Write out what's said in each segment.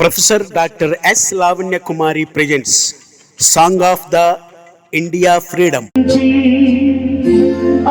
Professor doctor S Lavanya Kumari presents song of the India freedom.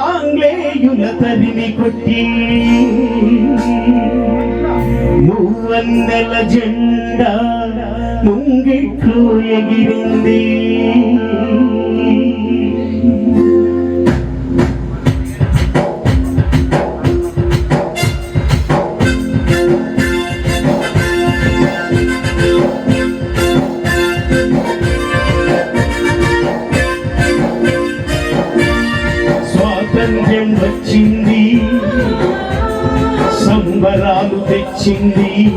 ఆంగ్లేయుల తరిమి కొట్టి మూవన్నెల జెండా ముంగిట్లు ఎగిరింది. స్వాతంత్ర్యం వచ్చింది. సంబరాలు తెచ్చింది.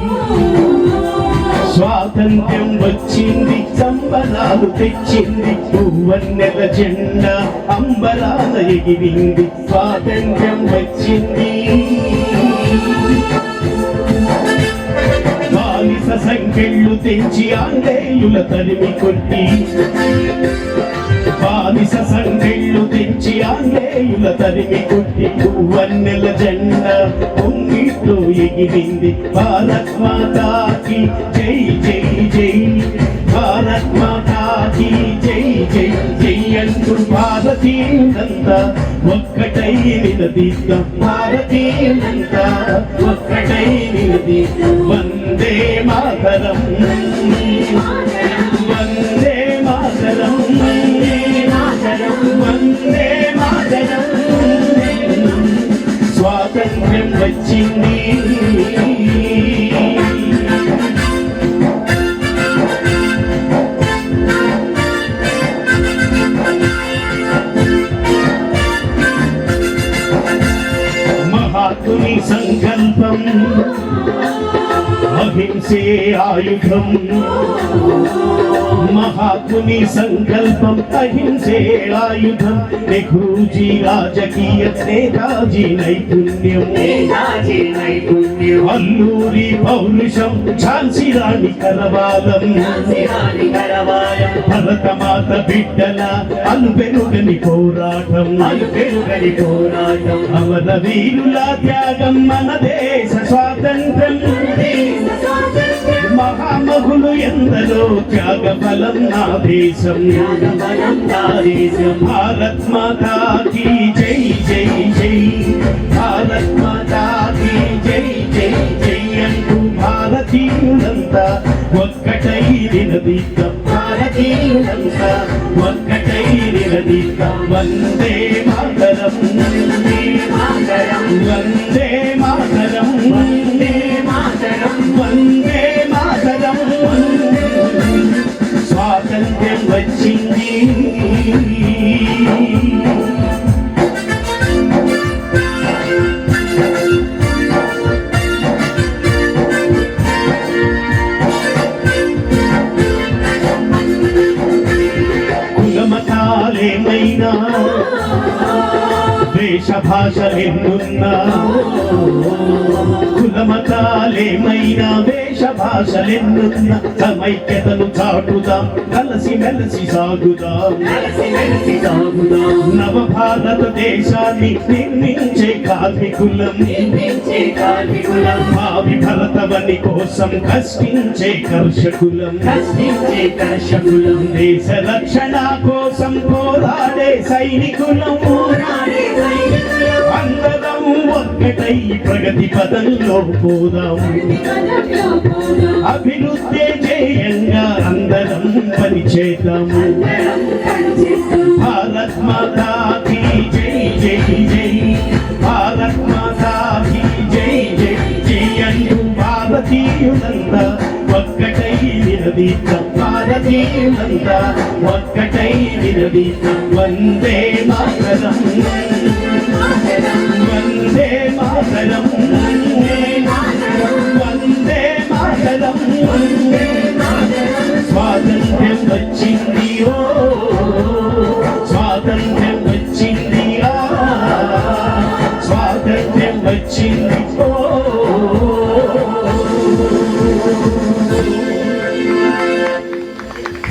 స్వాతంత్ర్యం వచ్చింది సంబరాలు తెచ్చింది. పువ్వన్నెల జెండా అంబరాల ఎగిరింది. స్వాతంత్ర్యం వచ్చింది. బాలిస సంఖ్యలు తెంచి ఆంగ్లేయుల తరిమి కొట్టి. బానిస సంఖ్య తెంచి ఆంగ్లేయుల తరిమి కొట్టి పువ్వన్నెల జెండా పొంగిట్టు ఎగిరింది భారత్ మాతాకి జై జై జై. భారత్ మాతాకి జై జై జై అంటూ భారతీయులంతా ఒక్కటై నిలదీద్దాం. భారతీయులంతా ఒక్కటై నిలదీద్దాం. వందే మాతరం. వచ్చింది. మహాత్ముని సంకల్పం అహింసే ఆయుధం. మహాత్ముని సంకల్పం అహింసే ఆయుధం. నెహ్రూజీ రాజకీయ నేతాజీ నైపుణ్యం. అల్లూరి పౌరుషం ఝాన్సీ రాణి కరవాలం. గరవాయం భరతమాత బిడ్డల అలుపెరుగని పోరాటం. అలుపెరుగని పోరాటం. అవల వీరుల త్యాగం మన దేశ స్వాతంత్రం మహామహులు ఎందరో త్యాగ ఫలం నా దేశం. బలం నా దేశం. భారత్ మాతా కీ జై జై జై. భారత్ మాతా కీ జై జై జై అంటూ భారతీయులంతా ఒక్కటై నిలదీద్దాం. భారతీయులంతా ఒక్కటై నిలదీద్దాం. వందే మాతరం కులమతాలేమైనా దేశ భాషలెన్నున్నా కులమతాలేమైనా వేష భాషలెన్నున్నా సమైక్యతను చాటుదాం కలసి మెలసి సాగుదాం. నవ భారత దేశాన్ని నిర్మించే కార్మికులం. భావి భరతవని కోసం కష్టించే కర్షకులం. కష్టించే కర్షకులం దేశ రక్షణ కోసం పోరాడే సైనికులం. పోరాడే అందరం ఒక్కటై ప్రగతి పదంలో పోదాం. అభివృద్ధి చేయంగా అందరం పని చేద్దాము భారత్ మాతా జై జై జై. భారత్ మాతా జై జై జై. అంటూ భారతీయులంతా ఒక్కటై నిలదీద్దాం భారతీయులంతా ఒక్కటై నిలదీద్దాం వందే మాతరం. వందే మాతరం. వందే మాతరం. స్వాతంత్ర్యం వచ్చి